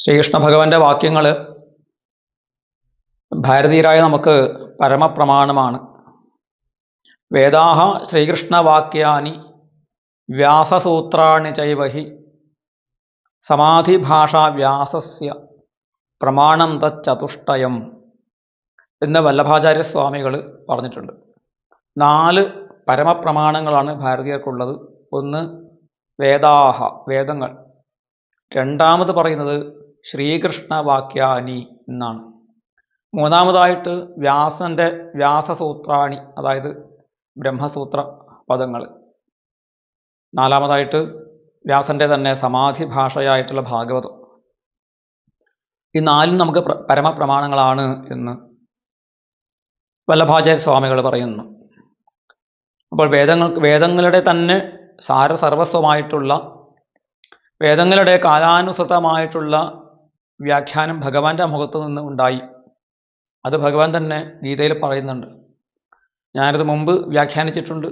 ശ്രീകൃഷ്ണ ഭഗവാന്റെ വാക്യങ്ങൾ ഭാരതീയരായ നമുക്ക് പരമപ്രമാണമാണ്. വേദാഹ ശ്രീകൃഷ്ണവാക്യാനി വ്യാസസൂത്രാണി ചൈവഹി സമാധിഭാഷാ വ്യാസസ്യ പ്രമാണം തച്ചതുഷ്ടയം എന്ന് വല്ലഭാചാര്യസ്വാമികൾ പറഞ്ഞിട്ടുണ്ട്. നാല് പരമപ്രമാണങ്ങളാണ് ഭാരതീയർക്കുള്ളത്. ഒന്ന് വേദാഹ വേദങ്ങൾ. രണ്ടാമത് പറയുന്നത് ശ്രീകൃഷ്ണ വാക്യാനി എന്നാണ്. മൂന്നാമതായിട്ട് വ്യാസന്റെ വ്യാസസൂത്രാണി അതായത് ബ്രഹ്മസൂത്ര പദങ്ങൾ നാലാമതായിട്ട് വ്യാസന്റെ തന്നെ സമാധി ഭാഷയായിട്ടുള്ള ഭാഗവതം. ഈ നാലും നമുക്ക് പരമപ്രമാണങ്ങളാണ് എന്ന് വല്ലഭാചാര്യ സ്വാമികൾ പറയുന്നു. അപ്പോൾ വേദങ്ങൾ വേദങ്ങളുടെ തന്നെ സാരസർവസ്വമായിട്ടുള്ള വേദങ്ങളുടെ കാലാനുസൃതമായിട്ടുള്ള വ്യാഖ്യാനം ഭഗവാന്റെ മുഖത്ത് നിന്ന് ഉണ്ടായി. അത് ഭഗവാൻ തന്നെ ഗീതയിൽ പറയുന്നുണ്ട്. ഞാനത് മുമ്പ് വ്യാഖ്യാനിച്ചിട്ടുണ്ട്.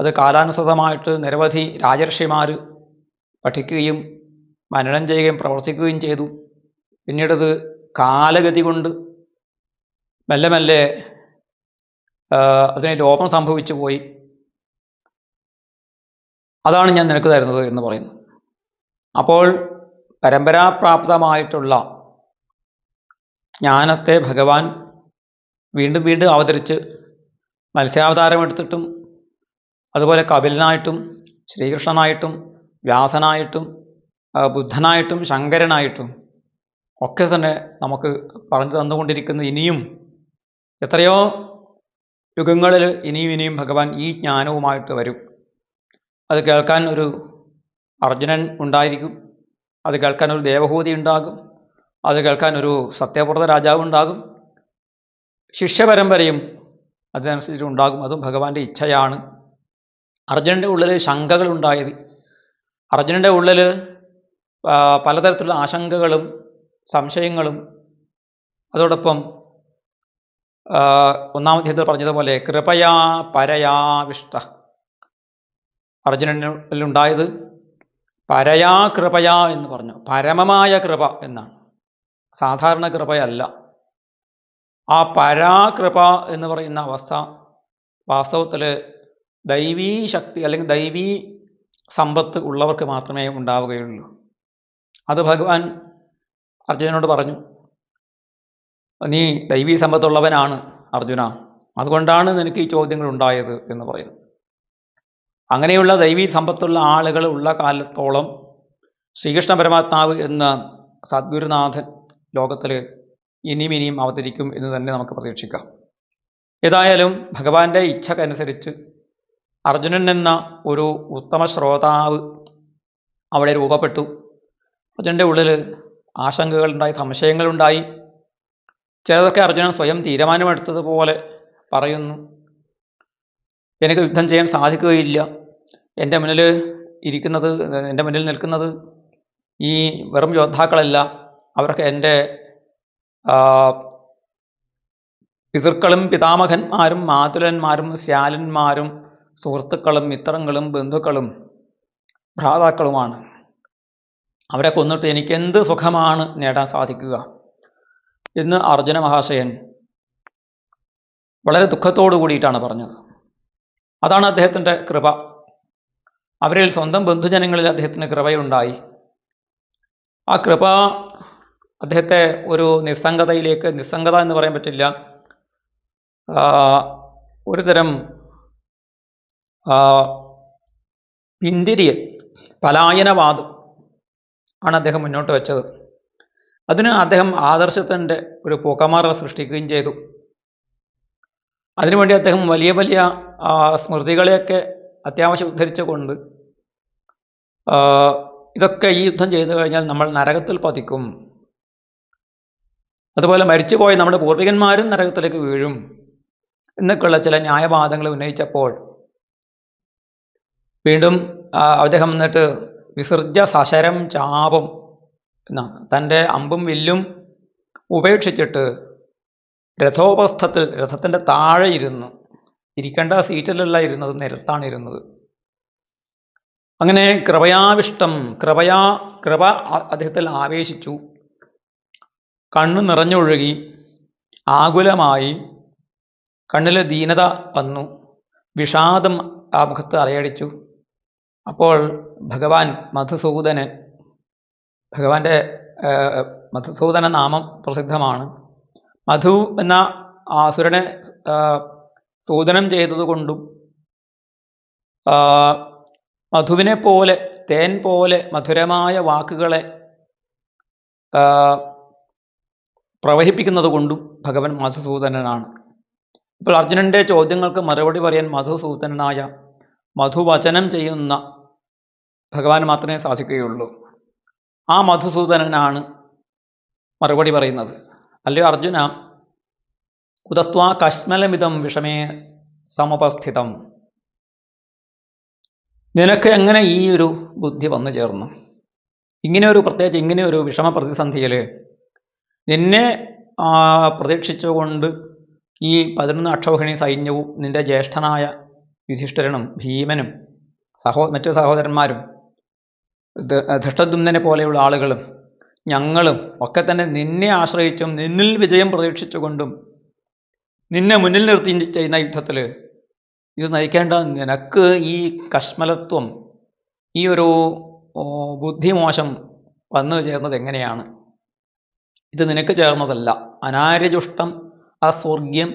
അത് കാലാനുസൃതമായിട്ട് നിരവധി രാജർഷിമാർ പഠിക്കുകയും മനനം ചെയ്യുകയും പ്രവർത്തിക്കുകയും ചെയ്തു. പിന്നീടത് കാലഗതി കൊണ്ട് മെല്ലെ മെല്ലെ അതിന് ലോപം സംഭവിച്ചു പോയി. അതാണ് ഞാൻ നിനക്ക് തരുന്നത് എന്ന് പറയുന്നു. അപ്പോൾ പരമ്പരാപ്രാപ്തമായിട്ടുള്ള ജ്ഞാനത്തെ ഭഗവാൻ വീണ്ടും വീണ്ടും അവതരിച്ച് മത്സ്യാവതാരമെടുത്തിട്ടും അതുപോലെ കപിലനായിട്ടും ശ്രീകൃഷ്ണനായിട്ടും വ്യാസനായിട്ടും ബുദ്ധനായിട്ടും ശങ്കരനായിട്ടും ഒക്കെ തന്നെ നമുക്ക് പറഞ്ഞു തന്നുകൊണ്ടിരിക്കുന്ന. ഇനിയും എത്രയോ യുഗങ്ങളിൽ ഇനിയും ഇനിയും ഭഗവാൻ ഈ ജ്ഞാനവുമായിട്ട് വരും. അത് കേൾക്കാൻ ഒരു അർജുനൻ ഉണ്ടായിരിക്കും. അത് കേൾക്കാൻ ഒരു ദേവഹൂതി ഉണ്ടാകും. അത് കേൾക്കാൻ ഒരു സത്യവ്രത രാജാവ് ഉണ്ടാകും. ശിഷ്യപരമ്പരയും അതിനനുസരിച്ച് ഉണ്ടാകും. അതും ഭഗവാന്റെ ഇച്ഛയാണ്. അർജുനന്റെ ഉള്ളിൽ ശങ്കകൾ ഉണ്ടായത്. അർജുനന്റെ ഉള്ളിൽ പലതരത്തിലുള്ള ആശങ്കകളും സംശയങ്ങളും. അതോടൊപ്പം ഒന്നാമധ്യത്തിൽ പറഞ്ഞതുപോലെ കൃപയാ പരയാ വിഷ്ട അർജുനനുണ്ടായത് പരയാ കൃപയാ എന്ന് പറഞ്ഞു. പരമമായ കൃപ എന്നാണ്. സാധാരണ കൃപയല്ല. ആ പരാകൃപ എന്ന് പറയുന്ന അവസ്ഥ വാസ്തവത്തിൽ ദൈവീ ശക്തി അല്ലെങ്കിൽ ദൈവീ സമ്പത്ത് ഉള്ളവർക്ക് മാത്രമേ ഉണ്ടാവുകയുള്ളൂ. അത് ഭഗവാൻ അർജുനനോട് പറഞ്ഞു നീ ദൈവീ സമ്പത്തുള്ളവനാണ് അർജുന. അതുകൊണ്ടാണ് നിനക്ക് ഈ ചോദ്യങ്ങൾ ഉണ്ടായത് എന്ന് പറയുന്നു. അങ്ങനെയുള്ള ദൈവീ സമ്പത്തുള്ള ആളുകൾ ഉള്ള കാലത്തോളം ശ്രീകൃഷ്ണ പരമാത്മാവ് എന്ന സദ്ഗുരുനാഥൻ ലോകത്തിൽ ഇനിയും ഇനിയും അവതരിക്കും എന്ന് തന്നെ നമുക്ക് പ്രതീക്ഷിക്കാം. ഏതായാലും ഭഗവാന്റെ ഇച്ഛക്കനുസരിച്ച് അർജുനൻ എന്ന ഒരു ഉത്തമ ശ്രോതാവ് അവിടെ രൂപപ്പെട്ടു. അർജുനന്റെ ഉള്ളിൽ ആശങ്കകളുണ്ടായി സംശയങ്ങളുണ്ടായി ചിലതൊക്കെ അർജുനൻ സ്വയം തീരുമാനമെടുത്തതുപോലെ പറയുന്നു. എനിക്ക് യുദ്ധം ചെയ്യാൻ സാധിക്കുകയില്ല. എന്റെ മുന്നിൽ ഇരിക്കുന്നത് എന്റെ മുന്നിൽ നിൽക്കുന്നത് ഈ വെറും യോദ്ധാക്കളല്ല. അവർക്ക് എന്റെ പിതൃക്കളും പിതാമഹന്മാരും മാതുലന്മാരും ശ്യാലന്മാരും സുഹൃത്തുക്കളും മിത്രങ്ങളും ബന്ധുക്കളും ഭ്രാതാക്കളുമാണ്. അവരെ കൊന്നിട്ട് എനിക്ക് എന്ത് സുഖമാണ് നേടാൻ സാധിക്കുക? എന്ന് അർജുന മഹാശയൻ വളരെ ദുഃഖത്തോടു കൂടിയിട്ടാണ് പറഞ്ഞത്. അതാണ് അദ്ദേഹത്തിന്റെ കൃപ. അവരിൽ സ്വന്തം ബന്ധുജനങ്ങളിൽ അദ്ദേഹത്തിന് കൃപയുണ്ടായി. ആ കൃപ അദ്ദേഹത്തെ ഒരു നിസ്സംഗതയിലേക്ക് നിസ്സംഗത എന്ന് പറയാൻ പറ്റില്ല. ഒരു തരം പിന്തിരിയൽ പലായനവാദം ആണ് അദ്ദേഹം മുന്നോട്ട് വെച്ചത്. അതിന് അദ്ദേഹം ആദർശത്തിന്റെ ഒരു പൂക്കമാറ സൃഷ്ടിക്കുകയും ചെയ്തു. അതിനുവേണ്ടി അദ്ദേഹം വലിയ വലിയ സ്മൃതികളെയൊക്കെ അത്യാവശ്യം ഉദ്ധരിച്ചുകൊണ്ട് ഇതൊക്കെ ഈ യുദ്ധം ചെയ്തു കഴിഞ്ഞാൽ നമ്മൾ നരകത്തിൽ പതിക്കും. അതുപോലെ മരിച്ചുപോയ നമ്മുടെ പൂർവികന്മാരും നരകത്തിലേക്ക് വീഴും എന്നൊക്കെയുള്ള ചില ന്യായവാദങ്ങൾ ഉന്നയിച്ചപ്പോൾ വീണ്ടും അദ്ദേഹം എന്നിട്ട് വിസർജ സശരം ചാപം എന്നാണ് തന്റെ അമ്പും വില്ലും ഉപേക്ഷിച്ചിട്ട് രഥോപസ്ഥത്തിൽ രഥത്തിന്റെ താഴെ ഇരുന്നു. ഇരിക്കേണ്ട സീറ്റിലല്ല ഇരുന്നത് നിരത്താണ് ഇരുന്നത്. അങ്ങനെ കൃപയാവിഷ്ടം കൃപയാ കൃപ അദ്ദേഹത്തിൽ ആവേശിച്ചു. കണ്ണു നിറഞ്ഞൊഴുകി ആകുലമായി കണ്ണിലെ ദീനത വന്നു. വിഷാദം ആ മുഖത്ത് അലയടിച്ചു. അപ്പോൾ ഭഗവാൻ മധുസൂദനൻ ഭഗവാന്റെ മധുസൂദന നാമം പ്രസിദ്ധമാണ്. മധു എന്ന ആസുരനെ സൂദനം ചെയ്തതുകൊണ്ടും ആ, മധുവിനെ പോലെ തേൻ പോലെ മധുരമായ വാക്കുകളെ പ്രവഹിപ്പിക്കുന്നത് കൊണ്ടും ഭഗവൻ മധുസൂദനനാണ്. ഇപ്പോൾ അർജുനന്റെ ചോദ്യങ്ങൾക്ക് മറുപടി പറയാൻ മധുസൂദനനായ മധുവചനം ചെയ്യുന്ന ഭഗവാൻ മാത്രമേ സാധിക്കുകയുള്ളൂ. ആ മധുസൂദനനാണ് മറുപടി പറയുന്നത്. അല്ലയോ അർജുന? കുതസ്വാ കശ്മലമിതം വിഷമേ സമുപസ്ഥിതം. നിനക്ക് എങ്ങനെ ഈ ഒരു ബുദ്ധി വന്നു ചേർന്നു? ഇങ്ങനെ ഒരു പ്രത്യേകിച്ച് ഇങ്ങനെ ഒരു വിഷമ പ്രതിസന്ധിയിൽ നിന്നെ പ്രതീക്ഷിച്ചുകൊണ്ട് ഈ പതിനൊന്ന് അക്ഷൗഹിണി സൈന്യവും നിന്റെ ജ്യേഷ്ഠനായ യുധിഷ്ഠിരനും ഭീമനും സഹോ മറ്റു സഹോദരന്മാരും ധൃഷ്ടദുംനെ പോലെയുള്ള ആളുകളും ഞങ്ങളും ഒക്കെ തന്നെ നിന്നെ ആശ്രയിച്ചും നിന്നിൽ വിജയം പ്രതീക്ഷിച്ചുകൊണ്ടും നിന്നെ മുന്നിൽ നിർത്തി ചെയ്യുന്ന യുദ്ധത്തിൽ ഇത് നയിക്കേണ്ട നിനക്ക് ഈ കശ്മലത്വം ഈ ഒരു ബുദ്ധിമോശം വന്നു ചേർന്നത് എങ്ങനെയാണ്? ഇത് നിനക്ക് ചേർന്നതല്ല. അനാര്യജുഷ്ടം അസ്വർഗ്യം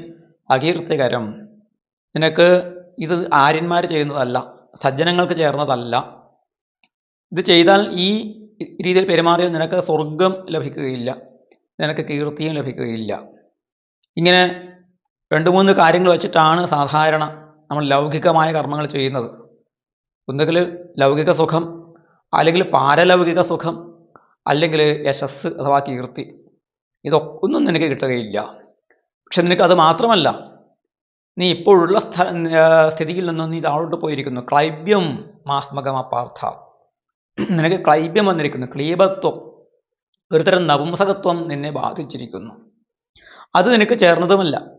അകീർത്തികരം. നിനക്ക് ഇത് ആര്യന്മാർ ചെയ്യുന്നതല്ല സജ്ജനങ്ങൾക്ക് ചേർന്നതല്ല. ഇത് ചെയ്താൽ ഈ രീതിയിൽ പെരുമാറിയാൽ നിനക്ക് സ്വർഗം ലഭിക്കുകയില്ല നിനക്ക് കീർത്തിയും ലഭിക്കുകയില്ല. ഇങ്ങനെ രണ്ട് മൂന്ന് കാര്യങ്ങൾ വെച്ചിട്ടാണ് സാധാരണ നമ്മൾ ലൗകികമായ കർമ്മങ്ങൾ ചെയ്യുന്നത്. ഒന്നുകിൽ ലൗകിക സുഖം അല്ലെങ്കിൽ പാരലൗകിക സുഖം അല്ലെങ്കിൽ യശസ് അഥവാ കീർത്തി. ഇതൊക്കെ ഒന്നും നിനക്ക് കിട്ടുകയില്ല. പക്ഷെ നിനക്ക് അത് മാത്രമല്ല നീ ഇപ്പോഴുള്ള സ്ഥ സ്ഥിതിയിൽ നിന്നും നീ താഴോട്ട് പോയിരിക്കുന്നു. ക്ലൈബ്യം മാസ്മകമ പാർത്ഥ. നിനക്ക് ക്ലൈബ്യം വന്നിരിക്കുന്നു. ക്ലീബത്വം. ഒരുതരം നപുംസകത്വം നിന്നെ ബാധിച്ചിരിക്കുന്നു. അത് നിനക്ക് ചേർന്നതുമല്ല.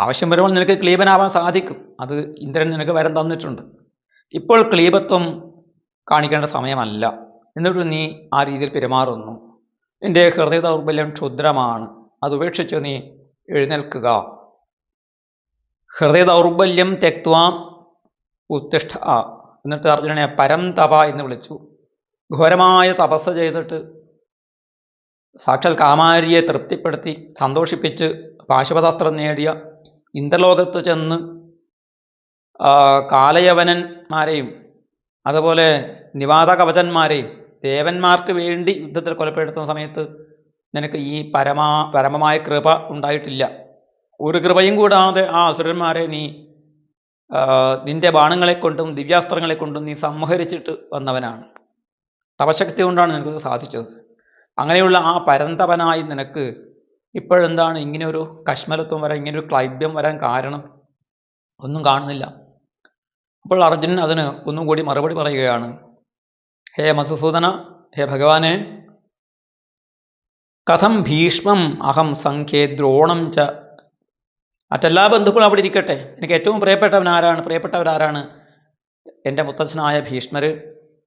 ആവശ്യം വരുമ്പോൾ നിനക്ക് ക്ലീബനാവാൻ സാധിക്കും. അത് ഇന്ദ്രൻ നിനക്ക് വരം തന്നിട്ടുണ്ട്. ഇപ്പോൾ ക്ലീബത്വം കാണിക്കേണ്ട സമയമല്ല. എന്നിട്ട് നീ ആ രീതിയിൽ പെരുമാറുന്നു. നിന്റെ ഹൃദയ ദൗർബല്യം ക്ഷുദ്രമാണ്. അത് ഉപേക്ഷിച്ച് നീ എഴുന്നേൽക്കുക. ഹൃദയ ദൗർബല്യം തെക്വാം ഉത്തിഷ്ഠ. എന്നിട്ട് അർജുനനെ പരം തപ എന്ന് വിളിച്ചു. ഘോരമായ തപസ് ചെയ്തിട്ട് സാക്ഷാൽ കാമാരിയെ തൃപ്തിപ്പെടുത്തി സന്തോഷിപ്പിച്ച് പാശുപതാസ്ത്രം നേടിയ ഇന്ദ്രലോകത്ത് ചെന്ന് കാലയവനന്മാരെയും അതുപോലെ നിവാത കവചന്മാരെയും ദേവന്മാർക്ക് വേണ്ടി യുദ്ധത്തിൽ കൊലപ്പെടുത്തുന്ന സമയത്ത് നിനക്ക് ഈ പരമാ പരമമായ കൃപ ഉണ്ടായിട്ടില്ല. ഒരു കൃപയും കൂടാതെ ആ അസുരന്മാരെ നീ നിന്റെ ബാണങ്ങളെ കൊണ്ടും ദിവ്യാസ്ത്രങ്ങളെ കൊണ്ടും നീ സംഹരിച്ചിട്ട് വന്നവനാണ്. തപശക്തി കൊണ്ടാണ് നിനക്ക് സാധിച്ചത്. അങ്ങനെയുള്ള ആ പരന്തപനായി നിനക്ക് ഇപ്പോഴെന്താണ്? ഇങ്ങനെ ഒരു കശ്മലത്വം വരാൻ ഇങ്ങനെ ഒരു ക്ലൈബ്യം വരാൻ കാരണം ഒന്നും കാണുന്നില്ല. അപ്പോൾ അർജുനൻ അതിന് ഒന്നും കൂടി മറുപടി പറയുകയാണ്. ഹേ മധുസൂദന ഹേ ഭഗവാനെ കഥം ഭീഷ്മം അഹം സംഖ്യേ ദ്രോണം ച. മറ്റെല്ലാ ബന്ധുക്കളും അവിടെ ഇരിക്കട്ടെ. എനിക്ക് ഏറ്റവും പ്രിയപ്പെട്ടവൻ ആരാണ് പ്രിയപ്പെട്ടവരാരാണ്? എന്റെ മുത്തച്ഛനായ ഭീഷ്മർ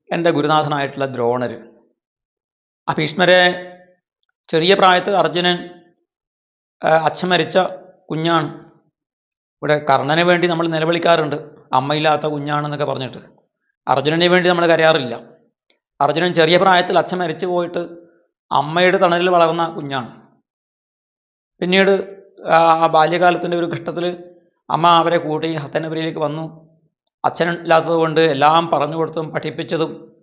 എന്റെ ഗുരുനാഥനായിട്ടുള്ള ദ്രോണർ ആ ഭീഷ്മരെ ചെറിയ പ്രായത്തിൽ അർജുനൻ അച്ഛൻ മരിച്ച കുഞ്ഞാണ്. ഇവിടെ കർണന് വേണ്ടി നമ്മൾ നിലവിളിക്കാറുണ്ട്. അമ്മയില്ലാത്ത കുഞ്ഞാണെന്നൊക്കെ പറഞ്ഞിട്ട്. അർജുനന് വേണ്ടി നമ്മൾ കരയാറില്ല. അർജുനൻ ചെറിയ പ്രായത്തിൽ അച്ഛൻ മരിച്ചു പോയിട്ട് അമ്മയുടെ തണലിൽ വളർന്ന കുഞ്ഞാണ്. പിന്നീട് ആ ബാല്യകാലത്തിന്റെ ഒരു ഘട്ടത്തിൽ അമ്മ അവരെ കൂട്ടി ഹത്തനപുരിയിലേക്ക് വന്നു. അച്ഛൻ ഇല്ലാത്തതുകൊണ്ട് എല്ലാം പറഞ്ഞു കൊടുത്തും പഠിപ്പിച്ചതും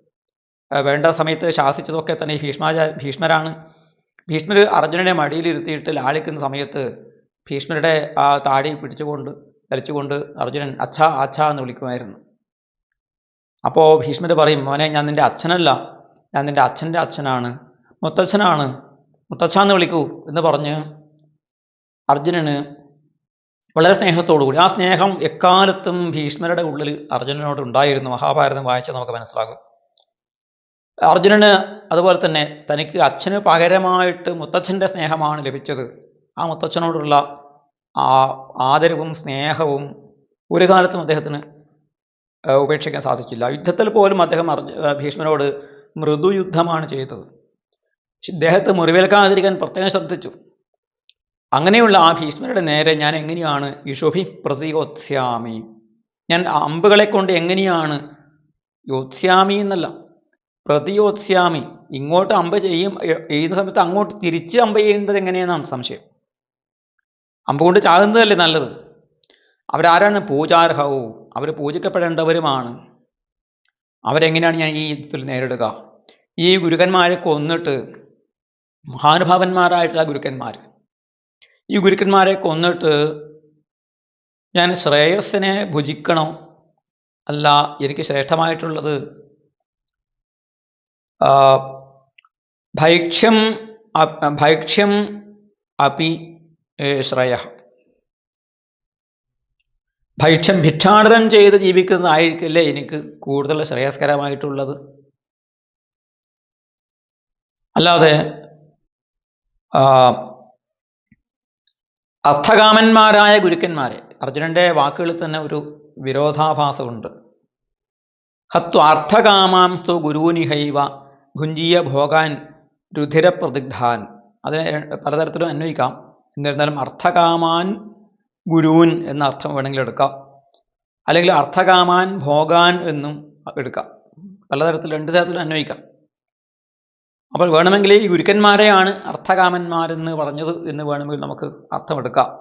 വേണ്ട സമയത്ത് ശാസിച്ചതൊക്കെ തന്നെ ഭീഷ്മാചാ ഭീഷ്മരാണ്. ഭീഷ്മർ അർജുനനെ മടിയിലിരുത്തിയിട്ട് ലാളിക്കുന്ന സമയത്ത് ഭീഷ്മരുടെ ആ താടി പിടിച്ചുകൊണ്ട് തലിച്ചുകൊണ്ട് അർജുനൻ അച്ഛ അച്ഛ എന്ന് വിളിക്കുമായിരുന്നു. അപ്പോൾ ഭീഷ്മർ പറയും മോനെ ഞാൻ നിന്റെ അച്ഛനല്ല. ഞാൻ നിന്റെ അച്ഛന്റെ അച്ഛനാണ്. മുത്തച്ഛനാണ്. മുത്തച്ഛ എന്ന് വിളിക്കൂ എന്ന് പറഞ്ഞ് അർജുനന് വളരെ സ്നേഹത്തോടുകൂടി ആ സ്നേഹം എക്കാലത്തും ഭീഷ്മരുടെ ഉള്ളിൽ അർജുനനോട് ഉണ്ടായിരുന്നു മഹാഭാരതം വായിച്ചാൽ നമുക്ക് മനസ്സിലാകും. അർജുനന് അതുപോലെ തന്നെ തനിക്ക് അച്ഛന് പകരമായിട്ട് മുത്തച്ഛന്റെ സ്നേഹമാണ് ലഭിച്ചത്. ആ മുത്തച്ഛനോടുള്ള ആ ആദരവും സ്നേഹവും ഒരു കാലത്തും അദ്ദേഹത്തിന് ഉപേക്ഷിക്കാൻ സാധിച്ചില്ല. യുദ്ധത്തിൽ പോലും അദ്ദേഹം ഭീഷ്മനോട് മൃദുയുദ്ധമാണ് ചെയ്തത്. ഇദ്ദേഹത്തെ മുറിവേൽക്കാതിരിക്കാൻ പ്രത്യേകം ശ്രദ്ധിച്ചു. അങ്ങനെയുള്ള ആ ഭീഷ്മരുടെ നേരെ ഞാൻ എങ്ങനെയാണ് ഇഷുഭി പ്രതിയോത്സ്യാമി? ഞാൻ അമ്പുകളെ കൊണ്ട് എങ്ങനെയാണ് യോത്സ്യാമി എന്നല്ല പ്രതിയോത്സ്യാമി. ഇങ്ങോട്ട് അമ്പ ചെയ്യും ചെയ്യുന്ന സമയത്ത് അങ്ങോട്ട് തിരിച്ച് അമ്പ ചെയ്യുന്നത് എങ്ങനെയെന്നാണ് സംശയം. അമ്പ കൊണ്ട് ചാകുന്നതല്ലേ നല്ലത്? അവരാരാണ്? പൂജാർഹവും. അവർ പൂജിക്കപ്പെടേണ്ടവരുമാണ്. അവരെങ്ങനെയാണ് ഞാൻ ഈ യുദ്ധത്തിൽ നേരിടുക? ഈ ഗുരുക്കന്മാരെ കൊന്നിട്ട് മഹാനുഭാവന്മാരായിട്ടുള്ള ഗുരുക്കന്മാർ ഈ ഗുരുക്കന്മാരെ കൊന്നിട്ട് ഞാൻ ശ്രേയസ്സിനെ ഭുജിക്കണോ? അല്ല എനിക്ക് ശ്രേഷ്ഠമായിട്ടുള്ളത് ഭൈക്ഷ്യം ഭൈക്ഷ്യം അപി ശ്രയ. ഭൈക്ഷ്യം ഭിക്ഷാടനം ചെയ്ത് ജീവിക്കുന്നതായിരിക്കില്ലേ എനിക്ക് കൂടുതൽ ശ്രേയസ്കരമായിട്ടുള്ളത്? അല്ലാതെ അർത്ഥകാമന്മാരായ ഗുരുക്കന്മാരെ അർജുനന്റെ വാക്കുകളിൽ തന്നെ ഒരു വിരോധാഭാസമുണ്ട്. ഹത്വാർത്ഥകാമാംസ്തു ഗുരൂനിഹൈവ ഭുഞ്ചീയ ഭോഗാൻ രുധിരപ്രതിഗ്ധാൻ. അതിനെ പലതരത്തിലും അന്വയിക്കാം. എന്നിരുന്നാലും അർത്ഥകാമാൻ ഗുരുവൻ എന്ന അർത്ഥം വേണമെങ്കിൽ എടുക്കാം. അല്ലെങ്കിൽ അർത്ഥകാമാൻ ഭോഗാൻ എന്നും എടുക്കാം. പലതരത്തിൽ രണ്ട് തരത്തിലും അന്വയിക്കാം. അപ്പോൾ വേണമെങ്കിൽ ഈ ഗുരുക്കന്മാരെയാണ് അർത്ഥകാമന്മാരെന്ന് പറഞ്ഞത് എന്ന് വേണമെങ്കിൽ നമുക്ക് അർത്ഥമെടുക്കാം.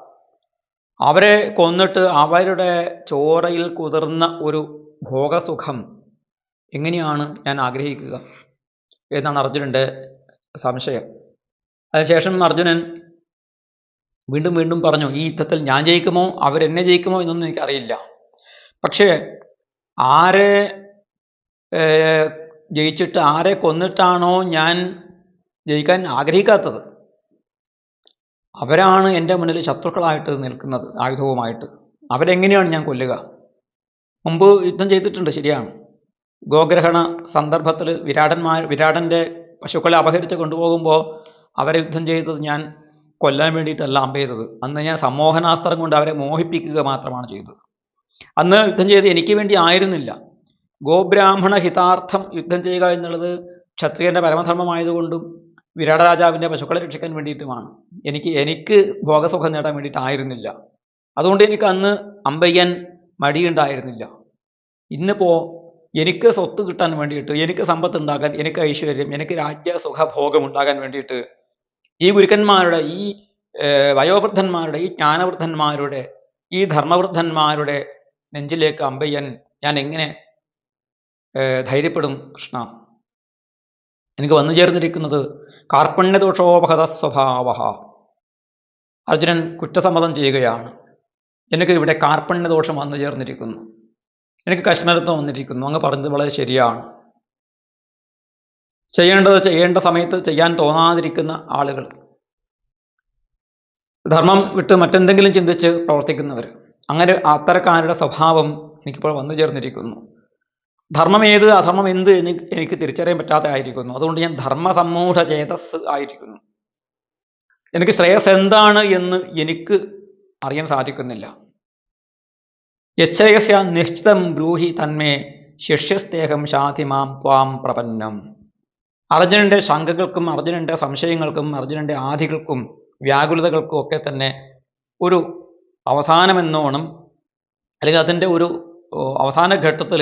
അവരെ കൊന്നിട്ട് അവരുടെ ചോറയിൽ കുതിർന്ന ഒരു ഭോഗസുഖം എങ്ങനെയാണ് ഞാൻ ആഗ്രഹിക്കുക? എന്നാണ് അർജുനന്റെ സംശയം? അതിനുശേഷം അർജുനൻ വീണ്ടും വീണ്ടും പറഞ്ഞു ഈ യുദ്ധത്തിൽ ഞാൻ ജയിക്കുമോ? അവരെന്നെ ജയിക്കുമോ? എന്നൊന്നും എനിക്കറിയില്ല. പക്ഷേ ആരെ ജയിച്ചിട്ട് ആരെ കൊന്നിട്ടാണോ ഞാൻ ജയിക്കാൻ ആഗ്രഹിക്കാത്തത്? അവരാണ് എന്റെ മുന്നിൽ ശത്രുക്കളായിട്ട് നിൽക്കുന്നത് ആയുധവുമായിട്ട്. അവരെങ്ങനെയാണ് ഞാൻ കൊല്ലുക? മുമ്പ് യുദ്ധം ചെയ്തിട്ടുണ്ട് ശരിയാണ്. ഗോഗ്രഹണ സന്ദർഭത്തിൽ വിരാടന്മാർ വിരാടന്റെ പശുക്കളെ അപഹരിച്ച് കൊണ്ടുപോകുമ്പോൾ അവരെ യുദ്ധം ചെയ്തത് ഞാൻ കൊല്ലാൻ വേണ്ടിയിട്ടല്ല അമ്പ ചെയ്തത്. അന്ന് ഞാൻ സമ്മോഹനാസ്ത്രം കൊണ്ട് അവരെ മോഹിപ്പിക്കുക മാത്രമാണ് ചെയ്തത്. അന്ന് യുദ്ധം ചെയ്ത് എനിക്ക് വേണ്ടി ആയിരുന്നില്ല. ഗോബ്രാഹ്മണ ഹിതാർത്ഥം യുദ്ധം ചെയ്യുക എന്നുള്ളത് ക്ഷത്രിയന്റെ പരമധർമ്മമായതുകൊണ്ടും വിരാട രാജാവിന്റെ പശുക്കളെ രക്ഷിക്കാൻ വേണ്ടിയിട്ടുമാണ്. എനിക്ക് എനിക്ക് ഭോഗസുഖം നേടാൻ വേണ്ടിയിട്ടായിരുന്നില്ല അതുകൊണ്ട് എനിക്ക് അന്ന് അമ്പയ്യൻ മടിയുണ്ടായിരുന്നില്ല. ഇന്നിപ്പോൾ എനിക്ക് സ്വത്ത് കിട്ടാൻ വേണ്ടിയിട്ട് എനിക്ക് സമ്പത്ത് ഉണ്ടാക്കാൻ എനിക്ക് ഐശ്വര്യം എനിക്ക് രാജ്യ സുഖഭോഗം ഉണ്ടാകാൻ വേണ്ടിയിട്ട് ഈ ഗുരുക്കന്മാരുടെ ഈ വയോവൃദ്ധന്മാരുടെ ഈ ജ്ഞാനവൃദ്ധന്മാരുടെ ഈ ധർമ്മവൃദ്ധന്മാരുടെ നെഞ്ചിലേക്ക് അമ്പയ്യൻ ഞാൻ എങ്ങനെ ധൈര്യപ്പെടും കൃഷ്ണ? എനിക്ക് വന്നു ചേർന്നിരിക്കുന്നത് കാർപ്പണ്യദോഷോപഹത സ്വഭാവ അർജുനൻ കുറ്റസമ്മതം ചെയ്യുകയാണ്. എനിക്ക് ഇവിടെ കാർപ്പണ്യദോഷം വന്നു ചേർന്നിരിക്കുന്നു. എനിക്ക് കശ്മലത്വം വന്നിരിക്കുന്നു. അങ്ങ് പറഞ്ഞത് വളരെ ശരിയാണ്. ചെയ്യേണ്ടത് ചെയ്യേണ്ട സമയത്ത് ചെയ്യാൻ തോന്നാതിരിക്കുന്ന ആളുകൾ. ധർമ്മം വിട്ട് മറ്റെന്തെങ്കിലും ചിന്തിച്ച് പ്രവർത്തിക്കുന്നവർ. അങ്ങനെ അത്തരക്കാരുടെ സ്വഭാവം എനിക്കിപ്പോൾ വന്നു ചേർന്നിരിക്കുന്നു. ധർമ്മം ഏത് അധർമ്മം എന്ത് എന്ന് എനിക്ക് തിരിച്ചറിയാൻ പറ്റാതെ ആയിരിക്കുന്നു. അതുകൊണ്ട് ഞാൻ ധർമ്മസമ്മൂഢ ചേതസ് ആയിരിക്കുന്നു. എനിക്ക് ശ്രേയസ് എന്താണ് എന്ന് എനിക്ക് അറിയാൻ സാധിക്കുന്നില്ല. യച്ഛയസ്യ നിശ്ചിതം ബ്രൂഹി തന്മേ ശിഷ്യസ്തേഹം ശാതിമാം ത്വാം പ്രപന്നം. അർജുനന്റെ ശങ്കകൾക്കും അർജുനന്റെ സംശയങ്ങൾക്കും അർജുനന്റെ ആധികൾക്കും വ്യാകുലതകൾക്കും ഒക്കെ തന്നെ ഒരു അവസാനമെന്നോണം അല്ലെങ്കിൽ അതിന്റെ ഒരു അവസാന ഘട്ടത്തിൽ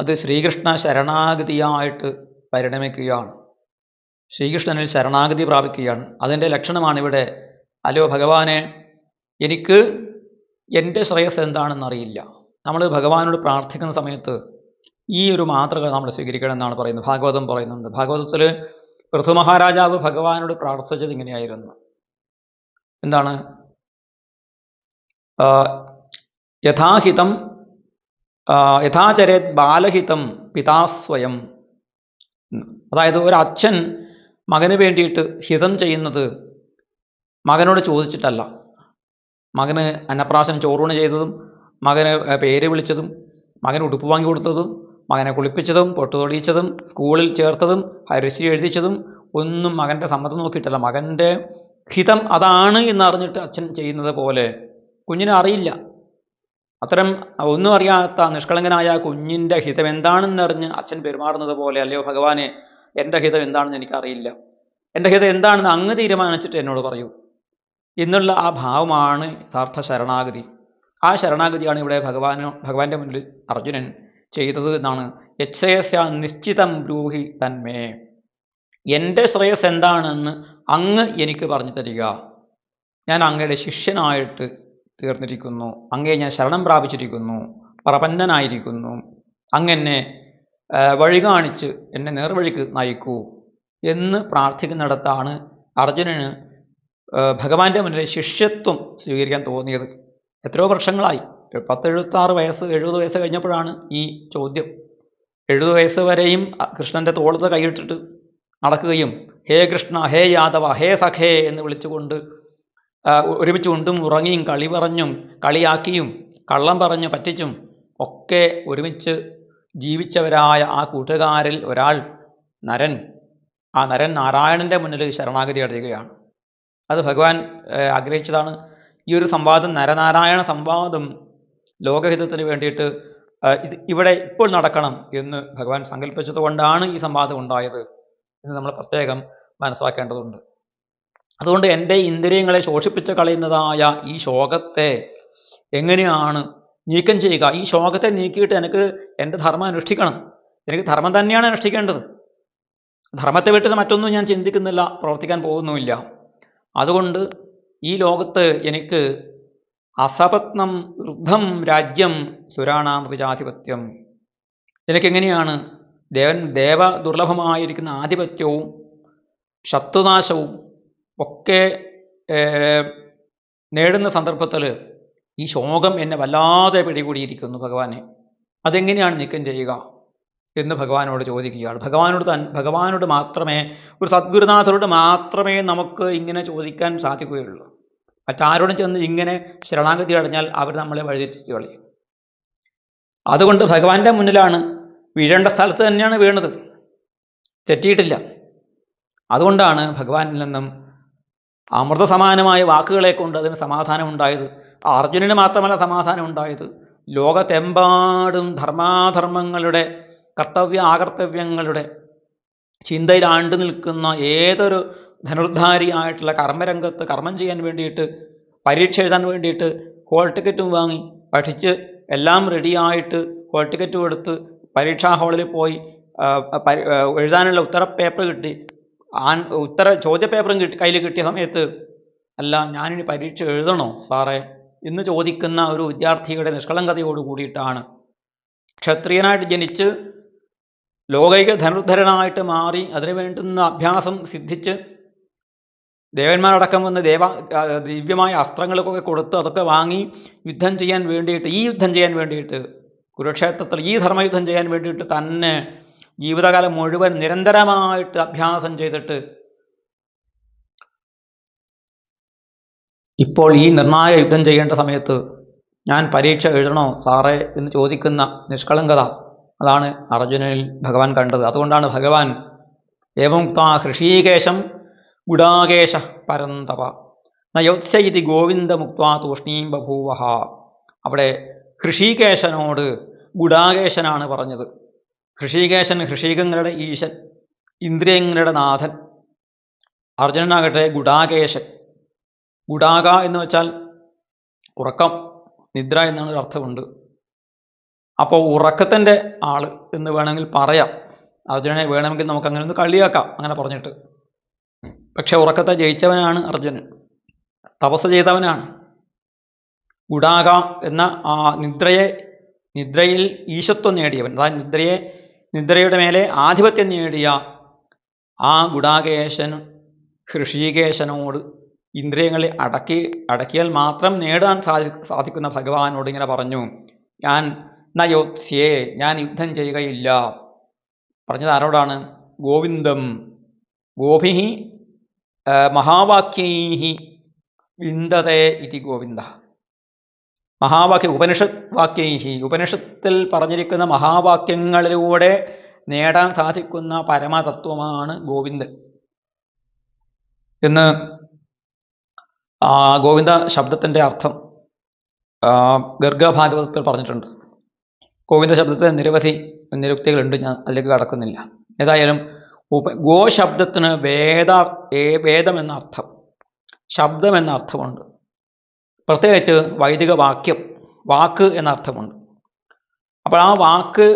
അത് ശ്രീകൃഷ്ണ ശരണാഗതിയായിട്ട് പരിണമിക്കുകയാണ്. ശ്രീകൃഷ്ണനിൽ ശരണാഗതി പ്രാപിക്കുകയാണ്. അതിന്റെ ലക്ഷണമാണ് ഇവിടെ അലോ ഭഗവാനെ എനിക്ക് എന്റെ ശ്രേയസ് എന്താണെന്ന് അറിയില്ല. നമ്മൾ ഭഗവാനോട് പ്രാർത്ഥിക്കുന്ന സമയത്ത് ഈ ഒരു മാതൃക നമ്മൾ സ്വീകരിക്കണം എന്നാണ് പറയുന്നത്. ഭാഗവതം പറയുന്നുണ്ട്. ഭാഗവതത്തിൽ പൃഥു മഹാരാജാവ് ഭഗവാനോട് പ്രാർത്ഥിച്ചത് ഇങ്ങനെയായിരുന്നു. എന്താണ്? യഥാഹിതം യഥാചരേത് ബാലഹിതം പിതാസ്വയം അതായത് ഒരു അച്ഛൻ മകന് വേണ്ടിയിട്ട് ഹിതം ചെയ്യുന്നത് മകനോട് ചോദിച്ചിട്ടല്ല. മകന് അന്നപ്രാശം ചോറൂണ് ചെയ്തതും മകന് പേര് വിളിച്ചതും മകന് ഉടുപ്പ് വാങ്ങി കൊടുത്തതും മകനെ കുളിപ്പിച്ചതും പൊട്ടുതൊടിയിച്ചതും സ്കൂളിൽ ചേർത്തതും ഹരിശി എഴുതിച്ചതും ഒന്നും മകന്റെ സമ്മതം നോക്കിയിട്ടല്ല. മകന്റെ ഹിതം അതാണ് എന്നറിഞ്ഞിട്ട് അച്ഛൻ ചെയ്യുന്നത് പോലെ കുഞ്ഞിനെ അറിയില്ല. അത്തരം ഒന്നും അറിയാത്ത നിഷ്കളങ്കനായ കുഞ്ഞിന്റെ ഹിതം എന്താണെന്നറിഞ്ഞ് അച്ഛൻ പെരുമാറുന്നത് പോലെ അല്ലയോ ഭഗവാനെ എന്റെ ഹിതം എന്താണെന്ന് എനിക്കറിയില്ല. എന്റെ ഹിതം എന്താണെന്ന് അങ്ങ് തീരുമാനിച്ചിട്ട് എന്നോട് പറയൂ. എന്നുള്ള ആ ഭാവമാണ് യഥാർത്ഥ ശരണാഗതി ആ ശരണാഗതിയാണ് ഇവിടെ ഭഗവാനോ ഭഗവാന്റെ മുന്നിൽ അർജുനൻ ചെയ്തത് എന്നാണ്. യച്ഛയസ്യ നിശ്ചിതം ബ്രൂഹി തന്മേ. എന്റെ ശ്രേയസ് എന്താണെന്ന് അങ്ങ് എനിക്ക് പറഞ്ഞു തരിക. ഞാൻ അങ്ങയുടെ ശിഷ്യനായിട്ട് തീർന്നിരിക്കുന്നു. അങ്ങയെ ഞാൻ ശരണം പ്രാപിച്ചിരിക്കുന്നു. പ്രപന്നനായിരിക്കുന്നു. അങ്ങെന്നെ വഴി കാണിച്ച് എന്നെ നേർവഴിക്ക് നയിക്കൂ എന്ന് പ്രാർത്ഥിക്കുന്നിടത്താണ് അർജുനന് ഭഗവാന്റെ മുന്നിൽ ശിഷ്യത്വം സ്വീകരിക്കാൻ തോന്നിയത് എത്രയോ വർഷങ്ങളായി. പത്തെഴുപത്താറ് വയസ്സ് എഴുപത് വയസ്സ് കഴിഞ്ഞപ്പോഴാണ് ഈ ചോദ്യം. എഴുപത് വയസ്സ് വരെയും കൃഷ്ണന്റെ തോളത്ത് കൈയിട്ടിട്ട് നടക്കുകയും ഹേ കൃഷ്ണ ഹേ യാദവ ഹേ സഖേ എന്ന് വിളിച്ചുകൊണ്ട് ഒരുമിച്ച് ഉണ്ടും ഉറങ്ങിയും കളി പറഞ്ഞും കളിയാക്കിയും കള്ളം പറഞ്ഞു പറ്റിച്ചും ഒക്കെ ഒരുമിച്ച് ജീവിച്ചവരായ ആ കൂട്ടുകാരിൽ ഒരാൾ നരൻ. ആ നരൻ നാരായണന്റെ മുന്നിൽ ശരണാഗതി അടയുകയാണ്. അത് ഭഗവാൻ ആഗ്രഹിച്ചതാണ്. ഈ ഒരു സംവാദം നരനാരായണ സംവാദം ലോകഹിതത്തിന് വേണ്ടിയിട്ട് ഇത് ഇവിടെ ഇപ്പോൾ നടക്കണം എന്ന് ഭഗവാൻ സങ്കല്പിച്ചതുകൊണ്ടാണ് ഈ സംവാദം ഉണ്ടായത് എന്ന് നമ്മൾ പ്രത്യേകം മനസ്സിലാക്കേണ്ടതുണ്ട്. അതുകൊണ്ട് എന്റെ ഇന്ദ്രിയങ്ങളെ ശോഷിപ്പിച്ച് കളയുന്നതായ ഈ ശോകത്തെ എങ്ങനെയാണ് നീക്കം ചെയ്യുക? ഈ ശോകത്തെ നീക്കിയിട്ട് എനിക്ക് എന്റെ ധർമ്മം അനുഷ്ഠിക്കണം. എനിക്ക് ധർമ്മം തന്നെയാണ് അനുഷ്ഠിക്കേണ്ടത്. ധർമ്മത്തെ വിട്ട് മറ്റൊന്നും ഞാൻ ചിന്തിക്കുന്നില്ല പ്രവർത്തിക്കാൻ പോകുന്നുമില്ല. അതുകൊണ്ട് ഈ ലോകത്ത് എനിക്ക് അസപത്നം വൃദ്ധം രാജ്യം സുരാണാം വിജാധിപത്യം എനിക്കെങ്ങനെയാണ് ദേവൻ ദേവ ദുർലഭമായിരിക്കുന്ന ആധിപത്യവും ശത്രുനാശവും ഒക്കെ നേടുന്ന സന്ദർഭത്തിൽ ഈ ശോകം എന്നെ വല്ലാതെ പിടികൂടിയിരിക്കുന്നു ഭഗവാനെ. അതെങ്ങനെയാണ് നീക്കം ചെയ്യുക? എന്ന് ഭഗവാനോട് ചോദിക്കുകയാണ്. ഭഗവാനോട് തൻ ഭഗവാനോട് മാത്രമേ ഒരു സദ്ഗുരുനാഥരോട് മാത്രമേ നമുക്ക് ഇങ്ങനെ ചോദിക്കാൻ സാധിക്കുകയുള്ളൂ. മറ്റാരോടും ചെന്ന് ഇങ്ങനെ ശരണാഗതി അടഞ്ഞാൽ അവർ നമ്മളെ വഴിതെറ്റിച്ച് കളയും. അതുകൊണ്ട് ഭഗവാന്റെ മുന്നിലാണ് വീഴേണ്ട സ്ഥലത്ത് തന്നെയാണ് വീണത്. തെറ്റിയിട്ടില്ല. അതുകൊണ്ടാണ് ഭഗവാനിൽ നിന്നും അമൃതസമാനമായ വാക്കുകളെ കൊണ്ട് അതിന് സമാധാനം ഉണ്ടായത് അർജുനന് മാത്രമല്ല സമാധാനം ഉണ്ടായത് ലോകത്തെമ്പാടും ധർമാധർമ്മങ്ങളുടെ കർത്തവ്യ ആകർത്തവ്യങ്ങളുടെ ചിന്തയിൽ ആണ്ടു നിൽക്കുന്ന ഏതൊരു ധനുർധാരിയായിട്ടുള്ള കർമ്മരംഗത്ത് കർമ്മം ചെയ്യാൻ വേണ്ടിയിട്ട് പരീക്ഷ എഴുതാൻ വേണ്ടിയിട്ട് ഹോൾ ടിക്കറ്റും വാങ്ങി പഠിച്ച് എല്ലാം റെഡിയായിട്ട് ഹോൾ ടിക്കറ്റും എടുത്ത് പരീക്ഷാ ഹാളിൽ പോയി എഴുതാനുള്ള ഉത്തര പേപ്പർ കിട്ടി. ആൻ ഉത്തര ചോദ്യ പേപ്പറും കിട്ടി കയ്യിൽ കിട്ടിയ സമയത്ത് അല്ല ഞാനിനി പരീക്ഷ എഴുതണോ സാറേ? എന്ന് ചോദിക്കുന്ന ഒരു വിദ്യാർത്ഥിയുടെ നിഷ്കളങ്കതയോട് കൂടിയിട്ടാണ്. ക്ഷത്രിയനായിട്ട് ജനിച്ച് ലോകൈക ധനുർധരനായിട്ട് മാറി അതിനു വേണ്ടുന്ന അഭ്യാസം സിദ്ധിച്ച് ദേവന്മാരടക്കം വന്ന് ദേവ ദിവ്യമായ അസ്ത്രങ്ങളൊക്കെ കൊടുത്ത് അതൊക്കെ വാങ്ങി യുദ്ധം ചെയ്യാൻ വേണ്ടിയിട്ട് ഈ യുദ്ധം ചെയ്യാൻ വേണ്ടിയിട്ട് കുരുക്ഷേത്രത്തിൽ ഈ ധർമ്മയുദ്ധം ചെയ്യാൻ വേണ്ടിയിട്ട് തന്നെ ജീവിതകാലം മുഴുവൻ നിരന്തരമായിട്ട് അഭ്യാസം ചെയ്തിട്ട് ഇപ്പോൾ ഈ നിർണായക യുദ്ധം ചെയ്യേണ്ട സമയത്ത് ഞാൻ പരീക്ഷ എഴുതണോ സാറേ എന്ന് ചോദിക്കുന്ന നിഷ്കളങ്കത അതാണ് അർജുനനിൽ ഭഗവാൻ കണ്ടത്. അതുകൊണ്ടാണ് ഭഗവാൻ ഏവമുക്ത ഹൃഷീകേശം ഗുഡാകേശ പരന്തപ. നയോത്സ്യ ഇതി ഗോവിന്ദമുക്ത തൂഷ്ണീം ബഭൂവ അവിടെ ഹൃഷീകേശനോട് ഗുഡാകേശനാണ് പറഞ്ഞത്. ഹൃഷീകേശൻ ഹൃഷീകങ്ങളുടെ ഈശൻ ഇന്ദ്രിയങ്ങളുടെ നാഥൻ. അർജുനനാകട്ടെ ഗുഡാകേശൻ. ഗുഡാക എന്ന് വെച്ചാൽ ഉറക്കം നിദ്ര എന്നാണ് ഒരു അർത്ഥമുണ്ട്. അപ്പോൾ ഉറക്കത്തിന്റെ ആൾ എന്ന് വേണമെങ്കിൽ പറയാം. അർജുനനെ വേണമെങ്കിൽ നമുക്ക് അങ്ങനെ ഒന്ന് കളിയാക്കാം അങ്ങനെ പറഞ്ഞിട്ട്. പക്ഷെ ഉറക്കത്തെ ജയിച്ചവനാണ് അർജുനൻ. തപസ് ചെയ്തവനാണ്. ഉടാക എന്ന ആ നിദ്രയെ നിദ്രയിൽ ഈശത്വം നേടിയവൻ. അതായത് നിദ്രയെ നിദ്രയുടെ മേലെ ആധിപത്യം നേടിയ ആ ഗുഡാകേശൻ ഹൃഷീകേശനോട് ഇന്ദ്രിയങ്ങളെ അടക്കി അടക്കിയാൽ മാത്രം നേടാൻ സാധി സാധിക്കുന്ന ഭഗവാനോട് ഇങ്ങനെ പറഞ്ഞു. ഞാൻ നയോത്സ്യേ ഞാൻ യുദ്ധം ചെയ്യുകയില്ല. പറഞ്ഞത് ആരോടാണ്? ഗോവിന്ദം. ഗോഭി മഹാവാക്യൈ വിന്ദതേ ഇതി ഗോവിന്ദ. മഹാവാക്യ ഉപനിഷത് വാക്യൈ ഉപനിഷത്തിൽ പറഞ്ഞിരിക്കുന്ന മഹാവാക്യങ്ങളിലൂടെ നേടാൻ സാധിക്കുന്ന പരമതത്വമാണ് ഗോവിന്ദൻ. എന്ന് ആ ഗോവിന്ദ ശബ്ദത്തിന്റെ അർത്ഥം ഗർഗഭാഗവതത്തിൽ പറഞ്ഞിട്ടുണ്ട്. ഗോവിന്ദ ശബ്ദത്തിൽ നിരവധി നിരുക്തികളുണ്ട് ഞാൻ അതിലേക്ക് കടക്കുന്നില്ല. ഏതായാലും ഉപ ഗോ ശബ്ദത്തിന് വേദ വേദം എന്ന അർത്ഥം ശബ്ദം എന്ന അർത്ഥമുണ്ട്. പ്രത്യേകിച്ച് വൈദിക വാക്യം വാക്ക് എന്ന അർത്ഥമുണ്ട്. അപ്പോൾ ആ വാക്ക്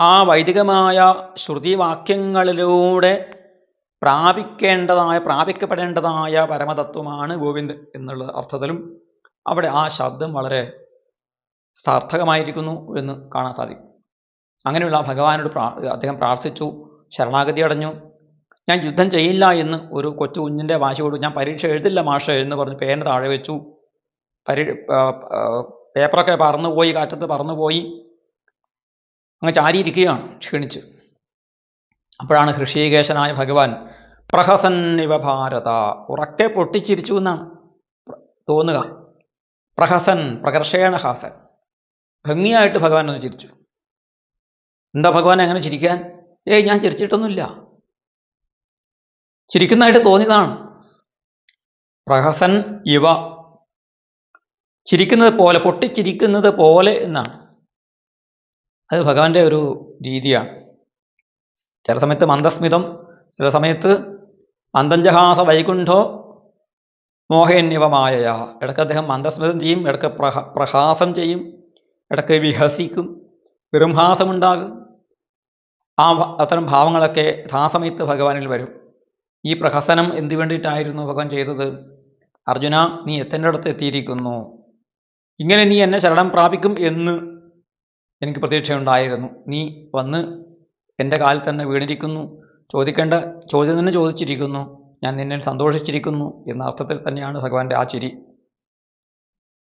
ആ വൈദികമായ ശ്രുതിവാക്യങ്ങളിലൂടെ പ്രാപിക്കേണ്ടതായ പ്രാപിക്കപ്പെടേണ്ടതായ പരമതത്വമാണ് ഗോവിന്ദ് എന്നുള്ള അർത്ഥത്തിലും അവിടെ ആ ശബ്ദം വളരെ സാർത്ഥകമായിരിക്കുന്നു എന്ന് കാണാൻ സാധിക്കും. അങ്ങനെയുള്ള ഭഗവാനോട് പ്രാ അദ്ദേഹം പ്രാർത്ഥിച്ചു ശരണാഗതി അടഞ്ഞു. ഞാൻ യുദ്ധം ചെയ്യില്ല എന്ന് ഒരു കൊച്ചു കുഞ്ഞിന്റെ വാശിയോട് ഞാൻ പരീക്ഷ എഴുതില്ല മാഷ എന്ന് പറഞ്ഞ് പേന താഴെ വെച്ചു. പരി പേപ്പറൊക്കെ പറന്നുപോയി കാറ്റത്ത് പറന്നുപോയി. അങ്ങ് ചാരിയിരിക്കുകയാണ് ക്ഷീണിച്ച്. അപ്പോഴാണ് ഹൃഷീകേശനായ ഭഗവാൻ പ്രഹസൻ ഇവ ഭാരത ഉറക്കെ പൊട്ടിച്ചിരിച്ചു എന്നാണ് തോന്നുക. പ്രഹസൻ പ്രകർഷേണ ഹാസൻ ഭംഗിയായിട്ട് ഭഗവാൻ ഒന്ന് ചിരിച്ചു. എന്താ ഭഗവാൻ അങ്ങനെ ചിരിക്കാൻ? ഏയ് ഞാൻ ചിരിച്ചിട്ടൊന്നുമില്ല. ചിരിക്കുന്നതായിട്ട് തോന്നിയതാണ്. പ്രഹസൻ ഇവ ചിരിക്കുന്നത് പോലെ പൊട്ടിച്ചിരിക്കുന്നത് പോലെ എന്നാണ്. അത് ഭഗവാന്റെ ഒരു രീതിയാണ്. ചില സമയത്ത് മന്ദസ്മിതം ചില സമയത്ത് മന്ദഞ്ചഹാസ വൈകുണ്ഠോ മോഹന്യവമായ ഇടയ്ക്ക് അദ്ദേഹം മന്ദസ്മിതം ചെയ്യും ഇടയ്ക്ക് പ്രഹ പ്രഹാസം ചെയ്യും. ഇടയ്ക്ക് വിഹസിക്കും വിരംഹാസമുണ്ടാകും ആ അത്തരം ഭാവങ്ങളൊക്കെ സമയത്ത് ഭഗവാനിൽ വരും. ഈ പ്രഹസനം എന്തു വേണ്ടിയിട്ടായിരുന്നു ഭഗവാൻ ചെയ്തത്? അർജുന നീ എത്തന്റെ അടുത്ത് എത്തിയിരിക്കുന്നു? ഇങ്ങനെ നീ എന്നെ ശരണം പ്രാപിക്കും എന്ന് എനിക്ക് പ്രതീക്ഷയുണ്ടായിരുന്നു. നീ വന്ന് എന്റെ കാലിൽ തന്നെ വീണിരിക്കുന്നു. ചോദിക്കേണ്ട ചോദ്യം തന്നെ ചോദിച്ചിരിക്കുന്നു. ഞാൻ നിന്നെ സന്തോഷിച്ചിരിക്കുന്നു. എന്ന അർത്ഥത്തിൽ തന്നെയാണ് ഭഗവാന്റെ ആ ചിരി.